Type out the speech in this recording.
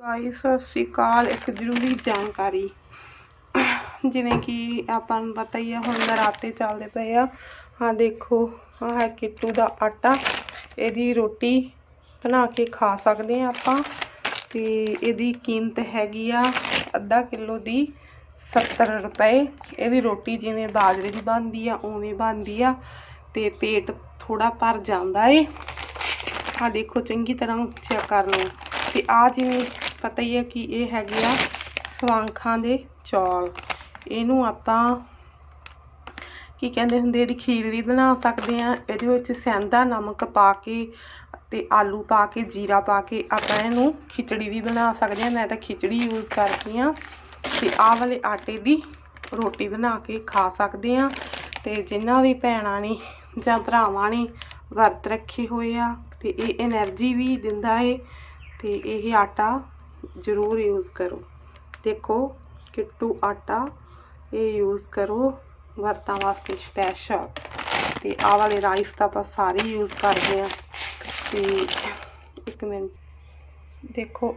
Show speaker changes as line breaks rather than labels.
Guys ਸਤਿ ਸ਼੍ਰੀ ਅਕਾਲ। ਇੱਕ ਜ਼ਰੂਰੀ ਜਾਣਕਾਰੀ। ਜਿਵੇਂ ਕਿ ਆਪਾਂ ਨੂੰ ਪਤਾ ਹੀ ਆ, ਹੁਣ ਨਰਾਤੇ ਚੱਲਦੇ ਪਏ ਆ। ਹਾਂ, ਦੇਖੋ, ਆਹ ਹੈ ਕਿੱਟੂ ਦਾ ਆਟਾ। ਇਹਦੀ ਰੋਟੀ ਬਣਾ ਕੇ ਖਾ ਸਕਦੇ ਆ ਆਪਾਂ। ਤੇ ਇਹਦੀ ਕੀਮਤ ਹੈਗੀ ਆ ਅੱਧਾ ਕਿਲੋ ਦੀ 70 ਰੁਪਏ। ਇਹਦੀ ਰੋਟੀ ਜਿਵੇਂ ਬਾਜਰੇ ਦੀ ਬਣਦੀ ਆ, ਉਵੇਂ ਬਣਦੀ ਆ। ਤੇ ਪੇਟ ਥੋੜਾ ਭਰ ਜਾਂਦਾ ਏ। ਆ ਦੇਖੋ, ਚੰਗੀ ਤਰ੍ਹਾਂ ਚੈੱਕ ਕਰ ਲਓ। ਤੇ ਆ ਜਿਵੇਂ ਪਤਾ ਹੀ ਹੈ ਕਿ ਇਹ ਹੈਗੇ ਆ ਸਵਾਂਖਾਂ ਦੇ ਚੌਲ। ਇਹਨੂੰ ਆਪਾਂ ਕੀ ਕਹਿੰਦੇ ਹੁੰਦੇ ਇਹਦੀ ਖੀਰ ਵੀ ਬਣਾ ਸਕਦੇ ਹਾਂ। ਇਹਦੇ ਵਿੱਚ ਸੈਂਦਾ ਨਮਕ ਪਾ ਕੇ ਅਤੇ ਆਲੂ ਪਾ ਕੇ, ਜੀਰਾ ਪਾ ਕੇ ਆਪਾਂ ਇਹਨੂੰ ਖਿਚੜੀ ਵੀ ਬਣਾ ਸਕਦੇ ਹਾਂ। ਮੈਂ ਤਾਂ ਖਿਚੜੀ ਯੂਜ਼ ਕਰਦੀ ਹਾਂ ਅਤੇ ਆਹ ਵਾਲੇ ਆਟੇ ਦੀ ਰੋਟੀ ਬਣਾ ਕੇ ਖਾ ਸਕਦੇ ਹਾਂ। ਅਤੇ ਜਿਹਨਾਂ ਵੀ ਭੈਣਾਂ ਨੇ ਜਾਂ ਭਰਾਵਾਂ ਨੇ ਵਰਤ ਰੱਖੇ ਹੋਏ ਆ ਅਤੇ ਇਹ ਐਨਰਜੀ ਵੀ ਦਿੰਦਾ ਏ ਅਤੇ ਇਹ ਆਟਾ ਜ਼ਰੂਰ ਯੂਜ਼ ਕਰੋ। ਦੇਖੋ ਕਿੱਟੂ ਆਟਾ ਇਹ ਯੂਜ਼ ਕਰੋ। ਵਰਤਾਂ ਵਾਸਤੇ ਸਪੈਸ਼ਲ ਤੇ ਆਹ ਵਾਲੇ ਰਾਈਸ ਤਾਂ ਆਪਾਂ ਸਾਰੇ ਯੂਜ਼ ਕਰਦੇ ਆ। ਤੇ ਇੱਕ ਮਿੰਟ। ਦੇਖੋ।